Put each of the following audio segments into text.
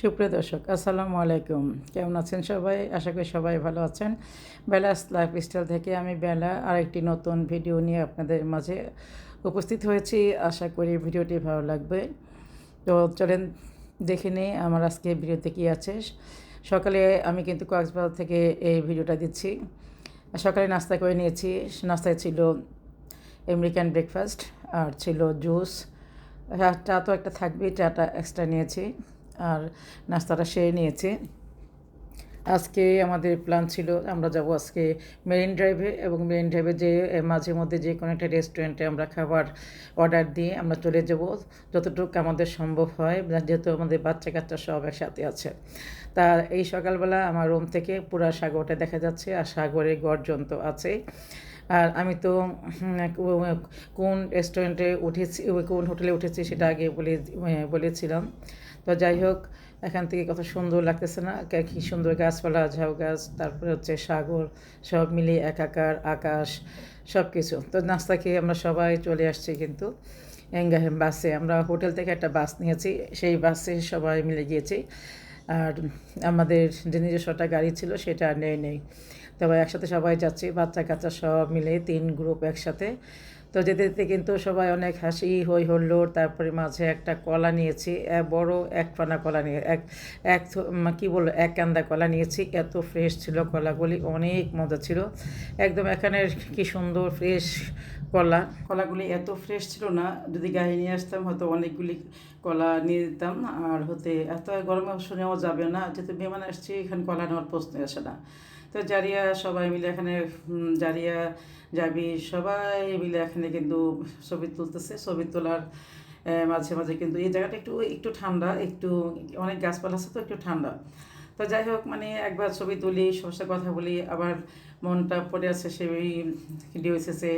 সুপ্রিয় দর্শক, আসসালামু আলাইকুম। কেমন আছেন সবাই? আশা করি সবাই ভালো আছেন। বেলাস লাইফ স্টাইল থেকে আমি বেলা আরেকটি নতুন ভিডিও নিয়ে আপনাদের মাঝে উপস্থিত হয়েছি। আশা করি ভিডিওটি ভালো লাগবে। তো চলেন দেখে নিই আমার আজকে ভিডিওতে কী আছে। সকালে আমি কিন্তু কক্সবাজার থেকে এই ভিডিওটা দিচ্ছি। সকালে নাস্তা করে নিয়েছি। নাস্তায় ছিল আমেরিকান ব্রেকফাস্ট আর ছিল জুস। চা তো একটা থাকবেই চাটা এক্সট্রা নিয়েছি। আর নাস্তাটা সেরে নিয়েছে। আজকে আমাদের প্ল্যান ছিল আমরা যাব আজকে মেরিন ড্রাইভে এবং মেরিন ড্রাইভে যে মাঝে মধ্যে যে কোনো একটা রেস্টুরেন্টে আমরা খাবার অর্ডার দিয়ে আমরা চলে যাব। যতটুকু আমাদের সম্ভব হয়, যেহেতু আমাদের বাচ্চা কাচ্চা সব একসাথে আছে। তা এই সকালবেলা আমার রুম থেকে পুরা সাগরটা দেখা যাচ্ছে আর সাগরে গর্জন তো আছে। আর আমি তো কোন রেস্টুরেন্টে উঠেছি, কোন হোটেলে উঠেছি সেটা আগে বলে বলেছিলাম। তো যাই হোক, এখান থেকে কত সুন্দর লাগতেছে না? কি সুন্দর গাছপালা, ঝাউ গাছ, তারপরে হচ্ছে সাগর, সব মিলিয়ে একাকার আকাশ সব কিছু তো নাস্তা খেয়ে আমরা সবাই চলে আসছি কিন্তু এঙ্গাহেম বাসে। আমরা হোটেল থেকে একটা বাস নিয়েছি, সেই বাসে সবাই মিলে গিয়েছি। আর আমাদের যে নিজস্বটা গাড়ি ছিল সেটা আর নেই নেই। তবে একসাথে সবাই যাচ্ছি বাচ্চা কাচ্চা সব মিলে তিন গ্রুপ একসাথে। তো যেতে যেতে কিন্তু সবাই অনেক হাসি, হই হল্লোড়, তারপরে মাঝে একটা কলা নিয়েছি বড় এক ফানা কলা নিয়ে, এক এক কী বলব, এক কান্দা কলা নিয়েছি, এত ফ্রেশ ছিল কলাগুলি, অনেক মজা ছিল। একদম এখানের কি সুন্দর ফ্রেশ কলা। কলাগুলি এত ফ্রেশ ছিল না, যদি গাড়ি নিয়ে আসতাম হয়তো অনেকগুলি কলা নিয়ে দিতাম আর হতে এত গরমে নেওয়া যাবে না, যেহেতু বিমান আসছি, এখানে কলা নেওয়ার প্রশ্ন আসে না। তো জারিয়া সবাই মিলে এখানে জারিয়া যাবি সবাই মিলে এখানে কিন্তু ছবি তুলতেছে। ছবি তোলার মাঝে মাঝে কিন্তু এই জায়গাটা একটু একটু ঠান্ডা, একটু অনেক গাছপালা আছে তো, একটু ঠান্ডা। তো যাই হোক মানে একবার ছবি তুলি, সবার কথা বলি, আবার মনটা পড়ে আছে সেই ডিও এসেছে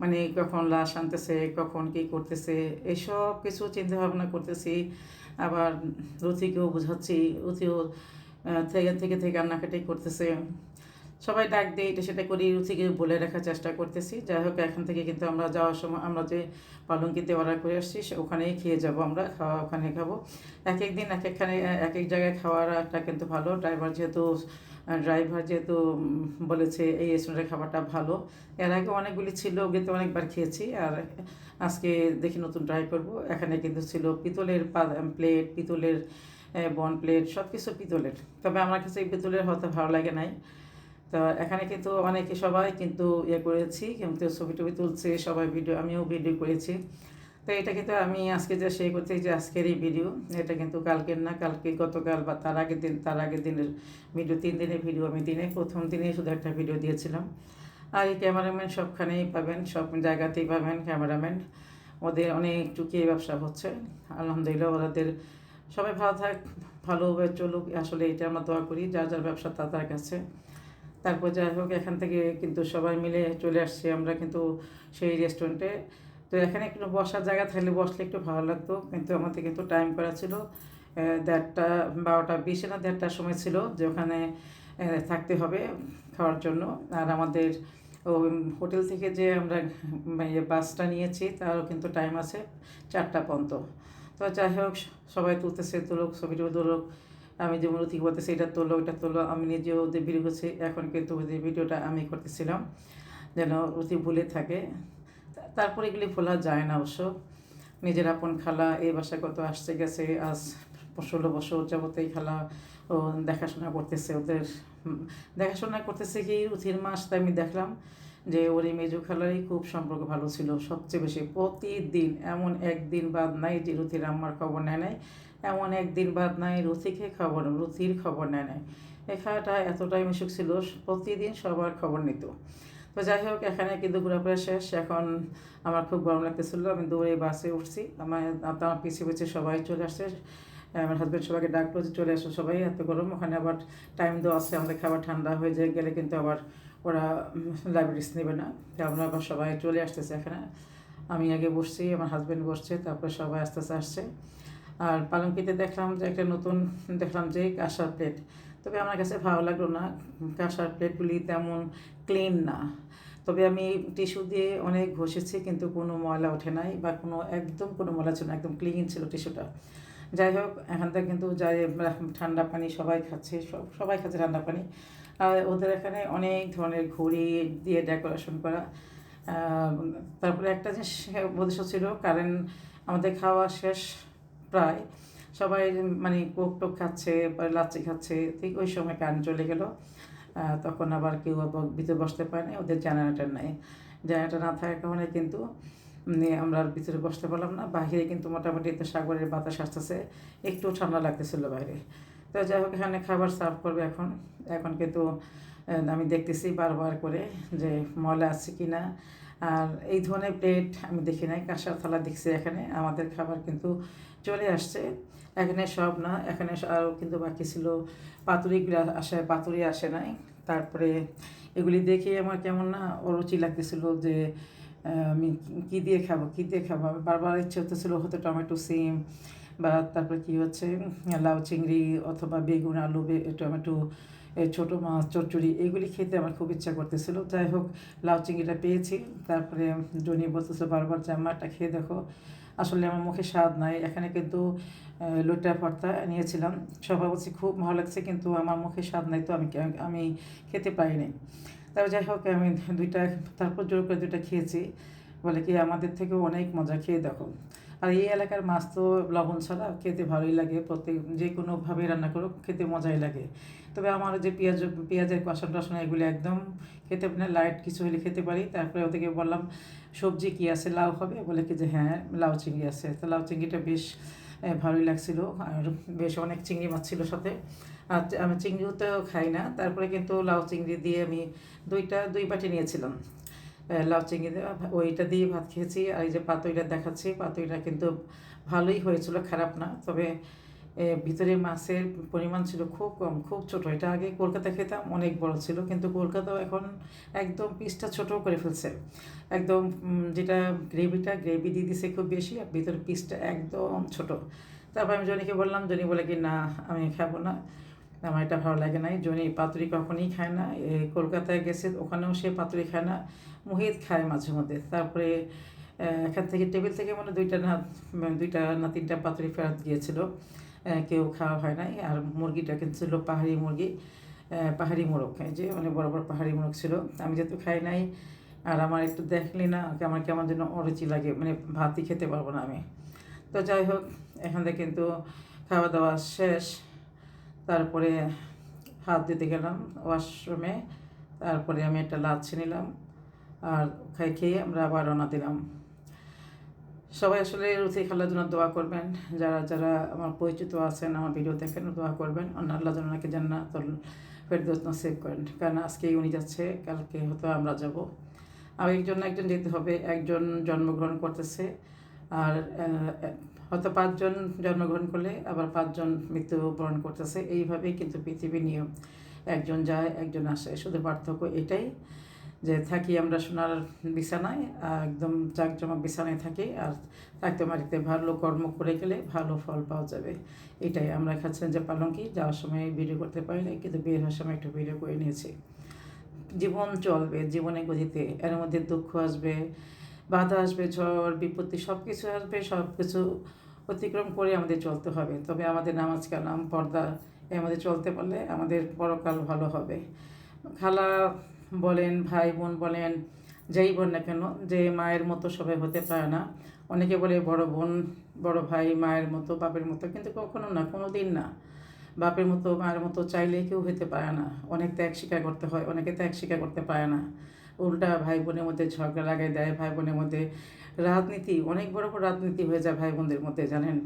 মানে কখন লাশ আনতেছে, কখন কী করতেছে, এসব কিছু চিন্তা ভাবনা করতেছি। আবার রুথিকেও বোঝাচ্ছি রুথিও থেকে থেকে থেকে কান্নাকাটি করতেছে। সবাই ডাক দিয়ে এটা সেটা করি রুচিকে বলে রাখার চেষ্টা করতেছি। যাই হোক, এখান থেকে কিন্তু আমরা যাওয়ার সময় আমরা যে পালঙ্কিতে অর্ডার করে আসছি ওখানেই খেয়ে যাব আমরা, খাওয়া ওখানে খাব। এক এক দিন এক একখানে, এক এক জায়গায় খাওয়ারটা কিন্তু ভালো। ড্রাইভার যেহেতু ড্রাইভার যেহেতু বলেছে এই রেস্টুরেন্টের খাবারটা ভালো। এর আগে অনেকগুলি ছিল ওগুলিতে অনেকবার খেয়েছি। আর আজকে দেখি নতুন ট্রাই করব। এখানে কিন্তু ছিল পিতলের প্লেট পিতলের বন প্লেট সব কিছু পিতলের। তবে আমার কাছে পিতলের হয়তো ভালো লাগে নাই। তো এখানে কিন্তু অনেকে সবাই কিন্তু ইয়ে করেছি কিন্তু ছবি টবি তুলছে, সবাই ভিডিও আমিও ভিডিও করেছি। তো এটা কিন্তু আমি আজকে যে সে করতে যে আজকের এই ভিডিও এটা কিন্তু কালকের না, কালকে গতকাল বা তার আগের দিন, তার আগের দিনের ভিডিও তিন দিনের ভিডিও আমি দিনে, প্রথম দিনে শুধু একটা ভিডিও দিয়েছিলাম। আর এই ক্যামেরাম্যান সবখানেই পাবেন, সব জায়গাতেই পাবেন ক্যামেরাম্যান ওদের অনেক টুকিয়ে ব্যবসা হচ্ছে। আলহামদুলিল্লাহ ওদের সবাই ভালো থাক ভালোভাবে চলুক, আসলে এটা আমরা দোয়া করি, যার যার ব্যবসা তার কাছে। তারপর যাই হোক, এখান থেকে কিন্তু সবাই মিলে চলে আসছি আমরা কিন্তু সেই রেস্টুরেন্টে তো এখানে একটু বসার জায়গা থাকলে বসলে একটু ভালো লাগতো, কিন্তু আমাদের কিন্তু টাইম করা ছিল দেড়টা, বারোটা বিশে না দেড়টার সময় ছিল যে ওখানে থাকতে হবে খাওয়ার জন্য। আর আমাদের হোটেল থেকে যে আমরা বাসটা নিয়েছি, তারও কিন্তু টাইম আছে চারটা পর্যন্ত। তো যাই হোক, সবাই তুলতেছে, তুলুক, ছবিটা তুলুক। আমি যেমন অতি বলতেছি এটা তোলো ওটা তোলো। আমি নিজেও ওদের ভিডিও করছি এখন কিন্তু ওদের ভিডিওটা আমি করতেছিলাম, যেন অতি ভুলে থাকে। তারপরে এগুলি ভোলা যায় না অবশ্য। নিজের আপন খালা, এই বাসায় কত আসছে গেছে, আজ ষোলো বছর যাবতেই খালা ও দেখাশোনা করতেছে ওদের। দেখাশোনা করতেছে কি উথির মাস তাই আমি দেখলাম। যে ওর মেজু খেলারই খুব সম্পর্ক ভালো ছিল। সবচেয়ে বেশি প্রতিদিন, এমন একদিন বাদ নাই যে রুথির আম্মার খবর নেয় নাই, এমন একদিন বাদ নাই রুথিকে খবর, রুথির খবর নেয় নাই। এই খাওয়াটা এতটাই মিশুক ছিল, প্রতিদিন সবার খবর নিত। তো যাই হোক, এখানে কিন্তু ঘোরাফেরা শেষ। এখন আমার খুব গরম লাগতেছিল, আমি দৌড়ে বাসে উঠছি। আমার আমার পিছিয়ে পিছিয়ে সবাই চলে আসছে। আমার হাজব্যান্ড সবাইকে ডাকলো যে, চলে আসো সবাই, এত গরম। ওখানে আবার টাইম দেওয়া আছে, আমাদের খাবার ঠান্ডা হয়ে যায়, গেলে কিন্তু আবার ওরা লাইব্রেরিস নেবে না। আমরা আবার সবাই চলে আসতেছে এখানে। আমি আগে বসছি, আমার হাজব্যান্ড বসছে, তারপরে সবাই আস্তে আস্তে আসছে। আর পালঙ্কিতে দেখলাম যে একটা নতুন, দেখলাম যে কাঁসার প্লেট তবে আমার কাছে ভালো লাগল না। কাঁসার প্লেটগুলি তেমন ক্লিন না। তবে আমি টিস্যু দিয়ে অনেক ঘষেছি, কিন্তু কোনো ময়লা ওঠে নাই বা কোনো, একদম কোনো ময়লা ছিল না, একদম ক্লিন ছিল টিস্যুটা যাই হোক, এখান থেকে কিন্তু যাই ঠান্ডা পানি সবাই খাচ্ছে, সব- সবাই খাচ্ছে ঠান্ডা পানি। আর ওদের এখানে অনেক ধরনের ঘড়ি দিয়ে ডেকোরেশন করা। তারপরে একটা জিনিস উদ্দেশ্য ছিল কারণ আমাদের খাওয়া শেষ প্রায়। সবাই মানে কোক টোক খাচ্ছে লাচ্ছি খাচ্ছে, ঠিক ওই সময় কারেন্ট চলে গেল। তখন আবার কেউ ভিতরে বসতে পারে না ওদের জেনারেটর নাই। জেনারেটর না থাকার কারণে কিন্তু আমরা আর ভিতরে বসতে পারলাম না। বাইরে কিন্তু মোটামুটি তো সাগরের বাতাস আসতেছে, একটু ঠান্ডা লাগতেছিল বাইরে। তো যাই হোক, এখানে খাবার সার্ভ করবে এখন। এখন কিন্তু আমি দেখতেছি বারবার করে যে ময়লা আছে কি না আর এই ধরনের প্লেট আমি দেখি নাই, কাঁসার থালা দেখছি এখানে। আমাদের খাবার কিন্তু চলে আসছে। এখানে সব না, এখানে আরও কিন্তু বাকি ছিল। পাতুরিগুলো আসে, পাতুরি আসে নাই। তারপরে এগুলি দেখে আমার কেমন না অরুচি লাগতেছিল যে আমি কী দিয়ে খাব, কী দিয়ে খাব? আমি বারবার ইচ্ছে হতেছিল হয়তো টমেটো, সিম বা তারপরে কি হচ্ছে, লাউ, চিংড়ি অথবা বেগুন, আলু টমেটো ছোটো মাছ, চচ্চড়ি এগুলি খেতে আমার খুব ইচ্ছা করতেছিল। যাই হোক, লাউ, চিংড়িটা পেয়েছি। তারপরে জনি বলতেছিল বারবার যে আমারটা খেয়ে দেখো। আসলে আমার মুখে স্বাদ নাই। এখানে কিন্তু লোটা ভর্তা নিয়েছিলাম। সবাই বলছি, খুব ভালো লাগছে, কিন্তু আমার মুখে স্বাদ নাই তো আমি আমি খেতে পারিনি তারপর যাই হোক, আমি দুইটা, তারপর জোর করে দুইটা খেয়েছি। বলে কি, আমাদের থেকেও অনেক মজা খেয়ে দেখো। আর এই এলাকার মাছ তো লবণ ছাড়া খেতে ভালোই লাগে। প্রত্যেক, যে কোনোভাবে রান্না করো খেতে মজাই লাগে। তবে আমার যে পেঁয়াজ, পেঁয়াজের কষা টসনা এগুলো একদম খেতে পারি না, লাইট কিছু হলে খেতে পারি। তারপরে ওদেরকে বললাম, সবজি কি আছে, লাউ হবে? বলে কি যে হ্যাঁ লাউ চিংড়ি আছে। তো লাউ চিংড়িটা বেশ ভালোই লাগছিল। আর বেশ অনেক চিংড়ি মাছ ছিল সাথে। আর আমি চিংড়িও তো খাই না। তারপরে কিন্তু লাউ চিংড়ি দিয়ে আমি দুইটা, দুই বাটি নিয়েছিলাম। লাউ চিংড়ি ওইটা দিয়ে ভাত খেয়েছি। আর এই যে পাতুইটা দেখাচ্ছি, পাতুইটা কিন্তু ভালোই হয়েছিল, খারাপ না। তবে ভিতরে মাছের পরিমাণ ছিল খুব কম, খুব ছোট। এটা আগে কলকাতা খেতাম, অনেক বড় ছিল, কিন্তু কলকাতাও এখন একদম পিসটা ছোট করে ফেলছে। একদম যেটা গ্রেভিটা, গ্রেভি দিয়ে দিছে খুব বেশি, আর ভিতরে পিসটা একদম ছোট। তারপর আমি জনিকে বললাম, জনি বলে কি, না, আমি খাব না, আমার এটা ভালো লাগে নাই। জনি পাতুরি কখনই খায় না কলকাতায় গেছে, ওখানেও সে পাতুরি খায় না, মুহিত খায় মাঝে মধ্যে। তারপরে এখান থেকে টেবিল থেকে মানে দুইটা না দুইটা না তিনটা পাতুরি ফেরত গিয়েছিল। কেউ খাওয়া হয় নাই। আর মুরগিটা কিন্তু ছিল পাহাড়ি মুরগি পাহাড়ি মোরগ। যে মানে বড় বড় পাহাড়ি মোরগ ছিল। আমি যেহেতু খাই নাই, আর আমার একটু দেখলি না আমার কেমন যেন অরুচি লাগে মানে ভাতই খেতে পারব না আমি। তো যাই হোক, এখান থেকে কিন্তু খাওয়া দাওয়া শেষ। তারপরে হাত দিতে গেলাম ওয়াশরুমে। তারপরে আমি একটা লাচ্ছি নিলাম, আর খাই খেয়ে আমরা আবার রওনা দিলাম। সবাই আসলে রুথি খালার জন্য দোয়া করবেন। যারা যারা আমার পরিচিত আছেন, আমার ভিডিও দেখেন, দোয়া করবেন। অন্য আল্লাহ যেন ওনাকে জান্নাতুল ফেরদৌস নসিব করেন। কারণ আজকেই উনি যাচ্ছে, কালকে হয়তো আমরা যাব। আর একজন না একজন যেতে হবে। একজন জন্মগ্রহণ করতেছে। আর হয়তো পাঁচজন জন্মগ্রহণ করলে আবার পাঁচজন মৃত্যুবরণ করতেছে। এইভাবেই কিন্তু পৃথিবীর নিয়ম। একজন যায়, একজন আসে। শুধু পার্থক্য এটাই। যে থাকি আমরা সোনার বিছানায় একদম জাকজমক বিছানায় থাকি আর থাকতে মাটিতে ভালো কর্ম করে গেলে ভালো ফল পাওয়া যাবে। এটাই আমরা খাচ্ছিলাম যে পালঙ্কি, যাওয়ার সময় ভিডিও করতে পারি না কিন্তু বের হওয়ার সময় একটু ভিডিও করে নিয়েছি। জীবন চলবে, জীবনে গতিতে, এর মধ্যে দুঃখ আসবে, বাধা আসবে, ঝড়, বিপত্তি সব কিছু আসবে সব কিছু অতিক্রম করে আমাদের চলতে হবে। তবে আমাদের নামাজ কালাম, পর্দা এর মধ্যে চলতে পারলে আমাদের পরকাল ভালো হবে। খালা বলেন, ভাই বোন বলেন, যেই বোন না কেন, যে মায়ের মতো সবাই হতে পারে না। অনেকে বলে বড় বোন, বড় ভাই মায়ের মতো, বাপের মতো, কিন্তু কখনো না কোনো দিন না। বাপের মতো, মায়ের মতো চাইলে কেউ হতে পারে না। অনেক ত্যাগ স্বীকার করতে হয়, অনেকে ত্যাগ স্বীকার করতে পারে না। উল্টা ভাই বোনের মধ্যে ঝগড়া লাগাই দেয়, ভাই বোনের মধ্যে রাজনীতি, অনেক বড় বড় রাজনীতি হয়ে যায় ভাই বোনদের মধ্যে, জানেন?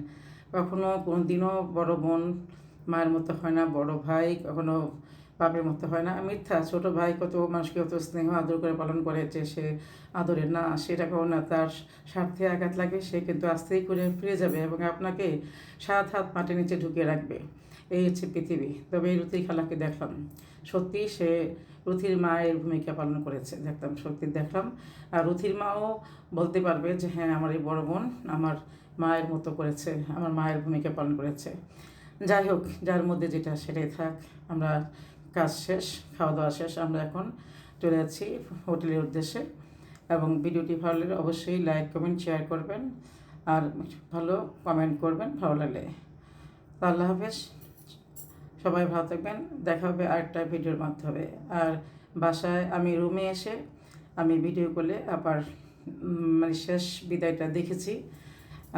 কখনো কোনো দিনও বড় বোন মায়ের মতো হয় না, বড় ভাই কখনো বাপের মতো হয় না। মিথ্যা, ছোট ভাই কত মানুষকে কত স্নেহ আদর করে পালন করে যে সে আদরের না সেটা না, তার স্বার্থে আঘাত লাগে, সে কিন্তু আস্তেই করে ফিরে যাবে এবং আপনাকে সাত হাত মাটির নিচে ঢুকিয়ে রাখবে। এই হচ্ছে পৃথিবী। তবে এই রুথি খালাকে দেখলাম। সত্যি সে রুথির মায়ের ভূমিকা পালন করেছে। দেখলাম, সত্যি দেখলাম। আর রুথির মাও বলতে পারবে যে হ্যাঁ আমার এই বড় বোন আমার মায়ের মতো করেছে, আমার মায়ের ভূমিকা পালন করেছে। যাই হোক, যার মধ্যে যেটা, সেটাই থাক। আমরা কাজ শেষ খাওয়া দাওয়া শেষ, আমরা এখন চলে যাচ্ছি হোটেলের উদ্দেশ্যে। এবং ভিডিওটি ভালো লাগলে অবশ্যই লাইক, কমেন্ট, শেয়ার করবেন। আর ভালো কমেন্ট করবেন, ভালো লাগলে। আল্লাহ হাফেজ। সবাই ভালো থাকবেন। দেখা হবে আরেকটা ভিডিওর মাধ্যমে। আর বাসায় আমি রুমে এসে আমি ভিডিও করলে আবার মানে শেষ বিদায়টা দেখেছি।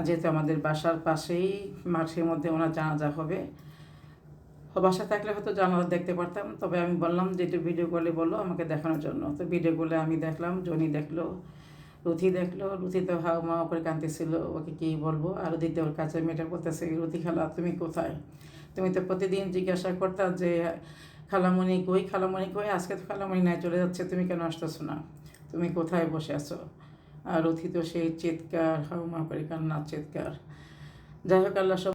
যেহেতু আমাদের বাসার পাশেই, মাঠের মধ্যে ওনার জানাজা হবে তো বাসায় থাকলে হয়তো জানালা দেখতে পারতাম, তবে আমি বললাম যে একটু ভিডিও কলে বলো আমাকে দেখানোর জন্য। তো ভিডিও কলে আমি দেখলাম, জনি দেখল, রুথি দেখল, রুথি তো হাও মাও করে কাঁদতেছিল, ওকে কী বলব? আর রুথিতে ওর কাছে মেয়েটা বলতেছে, রুথি খালা, তুমি কোথায়? তুমি তো প্রতিদিন জিজ্ঞাসা করতা যে, খালামণি কই খালামণি কই? আজকে তো খালামণি নাই, চলে যাচ্ছে, তুমি কেন আসতেছো না? তুমি কোথায় বসে আছো? আর রুথি তো সেই চিৎকার, হাউ মাউ করে কান্নার চিৎকার। যাই হোক, আল্লাহ সব